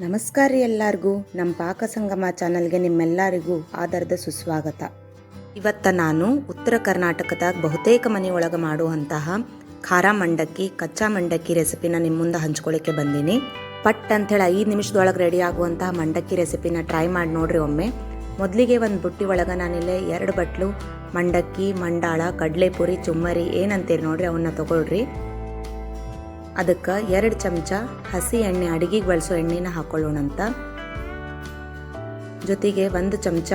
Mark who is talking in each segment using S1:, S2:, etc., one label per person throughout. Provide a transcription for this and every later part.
S1: ನಮಸ್ಕಾರ ರೀ ಎಲ್ಲರಿಗೂ. ನಮ್ಮ ಪಾಕ ಸಂಗಮ ಚಾನಲ್ಗೆ ನಿಮ್ಮೆಲ್ಲರಿಗೂ ಆಧಾರದ ಸುಸ್ವಾಗತ. ಇವತ್ತ ನಾನು ಉತ್ತರ ಕರ್ನಾಟಕದಾಗ ಬಹುತೇಕ ಮನೆಯೊಳಗೆ ಮಾಡುವಂತಹ ಖಾರ ಮಂಡಕ್ಕಿ, ಕಚ್ಚಾ ಮಂಡಕ್ಕಿ ರೆಸಿಪಿನ ನಿಮ್ಮ ಮುಂದೆ ಹಂಚ್ಕೊಳ್ಳಿಕ್ಕೆ ಬಂದೀನಿ. ಪಟ್ ಅಂಥೇಳಿ ಐದು ನಿಮಿಷದೊಳಗೆ ರೆಡಿ ಆಗುವಂತಹ ಮಂಡಕ್ಕಿ ರೆಸಿಪಿನ ಟ್ರೈ ಮಾಡಿ ನೋಡ್ರಿ ಒಮ್ಮೆ. ಮೊದಲಿಗೆ ಒಂದು ಬುಟ್ಟಿ ಒಳಗೆ ನಾನಿಲ್ಲೇ ಎರಡು ಬಟ್ಲು ಮಂಡಕ್ಕಿ, ಮಂಡಾಳ, ಕಡಲೆಪುರಿ, ಚುಮ್ಮರಿ ಏನಂತೀರಿ ನೋಡ್ರಿ ಅವನ್ನ ತಗೊಳ್ರಿ. ಅದಕ್ಕೆ ಎರಡು ಚಮಚ ಹಸಿ ಎಣ್ಣೆ ಅಡುಗೆಗೆ ಬಳಸೋ ಎಣ್ಣೆನ ಹಾಕೊಳ್ಳೋಣಂತ ಜೊತೆಗೆ ಒಂದು ಚಮಚ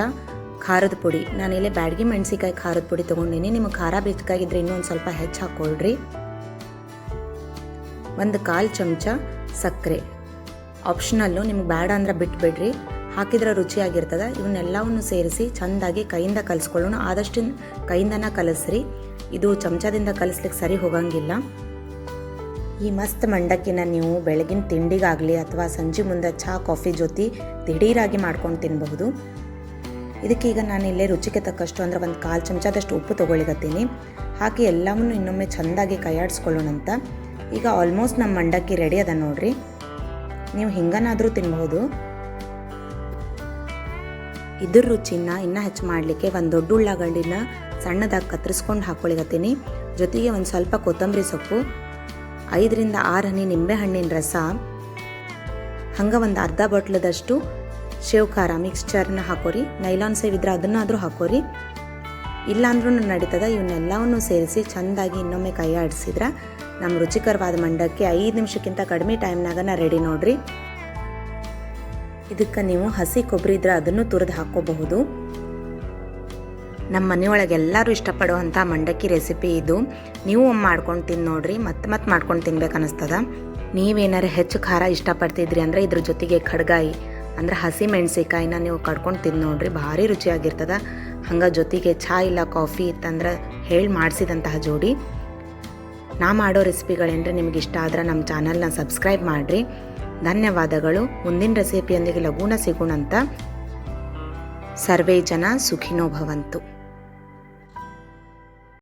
S1: ಖಾರದ ಪುಡಿ. ನಾನಿಲ್ಲಿ ಬ್ಯಾಡಗಿ ಮೆಣಸಿಕಾಯಿ ಖಾರದ ಪುಡಿ ತೊಗೊಂಡಿನಿ. ನಿಮಗೆ ಖಾರ ಬೇಕಾಗಿದ್ರೆ ಇನ್ನೊಂದು ಸ್ವಲ್ಪ ಹೆಚ್ಚು ಹಾಕ್ಕೊಳ್ರಿ ಒಂದು ಕಾಲು ಚಮಚ ಸಕ್ಕರೆ. ಆಪ್ಷನಲ್ಲು ನಿಮ್ಗೆ ಬೇಡ ಅಂದ್ರೆ ಬಿಟ್ಬಿಡ್ರಿ. ಹಾಕಿದ್ರೆ ರುಚಿಯಾಗಿರ್ತದೆ ಇವನ್ನೆಲ್ಲವನ್ನು ಸೇರಿಸಿ ಚೆಂದಾಗಿ ಕೈಯಿಂದ ಕಲಿಸ್ಕೊಳ್ಳೋಣ. ಆದಷ್ಟು ಕೈಯಿಂದನ ಕಲಿಸ್ರಿ. ಇದು ಚಮಚದಿಂದ ಕಲಿಸ್ಲಿಕ್ಕೆ ಸರಿ ಹೋಗಂಗಿಲ್ಲ. ಈ ಮಸ್ತ್ ಮಂಡಕ್ಕಿನ ನೀವು ಬೆಳಗಿನ ತಿಂಡಿಗಾಗಲಿ ಅಥವಾ ಸಂಜೆ ಮುಂದೆ ಚಹಾ ಕಾಫಿ ಜೊತೆ ದಿಢೀರಾಗಿ ಮಾಡ್ಕೊಂಡು ತಿನ್ನಬಹುದು ಇದಕ್ಕೀಗ ನಾನು ಇಲ್ಲೇ ರುಚಿಗೆ ತಕ್ಕಷ್ಟು ಅಂದರೆ ಒಂದು ಕಾಲು ಚಮಚದಷ್ಟು ಉಪ್ಪು ತೊಗೊಳಿಗತ್ತೀನಿ ಹಾಕಿ ಎಲ್ಲವನ್ನು ಇನ್ನೊಮ್ಮೆ ಚೆಂದಾಗಿ ಕೈಯಾಡಿಸ್ಕೊಳ್ಳೋಣಂತ. ಈಗ ಆಲ್ಮೋಸ್ಟ್ ನಮ್ಮ ಮಂಡಕ್ಕಿ ರೆಡಿ ಅದ ನೋಡ್ರಿ. ನೀವು ಹಿಂಗನಾದರೂ ತಿನ್ಬಹುದು. ಇದ್ರ ರುಚಿನ ಇನ್ನೂ ಹೆಚ್ಚು ಮಾಡಲಿಕ್ಕೆ ಒಂದು ದೊಡ್ಡ ಉಳ್ಳಾಗಡ್ಡಿನ ಸಣ್ಣದಾಗಿ ಕತ್ತರಿಸ್ಕೊಂಡು ಹಾಕ್ಕೊಳಿಗತ್ತೀನಿ ಜೊತೆಗೆ ಒಂದು ಸ್ವಲ್ಪ ಕೊತ್ತಂಬರಿ ಸೊಪ್ಪು ಐದರಿಂದ ಆರು ಹನಿ ನಿಂಬೆಹಣ್ಣಿನ ರಸ, ಹಂಗೆ ಒಂದು ಅರ್ಧ ಬಾಟ್ಲದಷ್ಟು ಶೇವ್ ಖಾರ ಮಿಕ್ಸ್ಚರ್ನ ಹಾಕೋರಿ. ನೈಲಾನ್ ಸೇವ್ ಇದ್ರೆ ಅದನ್ನಾದರೂ ಹಾಕೋರಿ. ಇಲ್ಲಾಂದ್ರೂ ನಡೀತದ ಇವನ್ನೆಲ್ಲವನ್ನು ಸೇರಿಸಿ ಚೆಂದಾಗಿ ಇನ್ನೊಮ್ಮೆ ಕೈ ಆಡಿಸಿದ್ರೆ ನಮ್ಮ ರುಚಿಕರವಾದ ಮಂಡಕ್ಕಿ ಐದು ನಿಮಿಷಕ್ಕಿಂತ ಕಡಿಮೆ ಟೈಮ್ನಾಗನ ರೆಡಿ ನೋಡ್ರಿ. ಇದಕ್ಕೆ ನೀವು ಹಸಿ ಕೊಬ್ಬರಿ ಇದ್ರೆ ಅದನ್ನು ತುರಿದು ಹಾಕ್ಕೋಬಹುದು ನಮ್ಮ ಮನೆಯೊಳಗೆ ಎಲ್ಲರೂ ಇಷ್ಟಪಡುವಂಥ ಮಂಡಕ್ಕಿ ರೆಸಿಪಿ ಇದು. ನೀವು ಮಾಡ್ಕೊಂಡು ತಿಂದು ನೋಡ್ರಿ ಮತ್ತೆ ಮತ್ತೆ ಮಾಡ್ಕೊಂಡು ತಿನ್ಬೇಕು ಅನಿಸ್ತದ. ನೀವೇನಾರು ಹೆಚ್ಚು ಖಾರ ಇಷ್ಟಪಡ್ತಿದ್ರಿ ಅಂದರೆ ಇದ್ರ ಜೊತೆಗೆ ಖಡ್ಗಾಯಿ, ಅಂದ್ರೆ ಹಸಿ ಮೆಣಸಿಕಾಯಿನ ನೀವು ಕಡ್ಕೊಂಡು ತಿಂದು ನೋಡ್ರಿ, ಭಾರಿ ರುಚಿಯಾಗಿರ್ತದ. ಹಂಗೆ ಜೊತೆಗೆ ಚಹಾ ಇಲ್ಲ ಕಾಫಿ ಇತ್ತಂದ್ರೆ ಹೇಳಿ ಮಾಡಿಸಿದಂತಹ ಜೋಡಿ. ನಾ ಮಾಡೋ ರೆಸಿಪಿಗಳೇನ್ರಿ ನಿಮ್ಗೆ ಇಷ್ಟ ಆದ್ರೆ ನಮ್ಮ ಚಾನಲ್ನ ಸಬ್ಸ್ಕ್ರೈಬ್ ಮಾಡಿರಿ. ಧನ್ಯವಾದಗಳು. ಮುಂದಿನ ರೆಸಿಪಿಯೊಂದಿಗೆ ಲಗೂನ ಸಿಗೋಣಂತ. ಸರ್ವೇ ಜನ ಸುಖಿನೋ ಭವಂತು.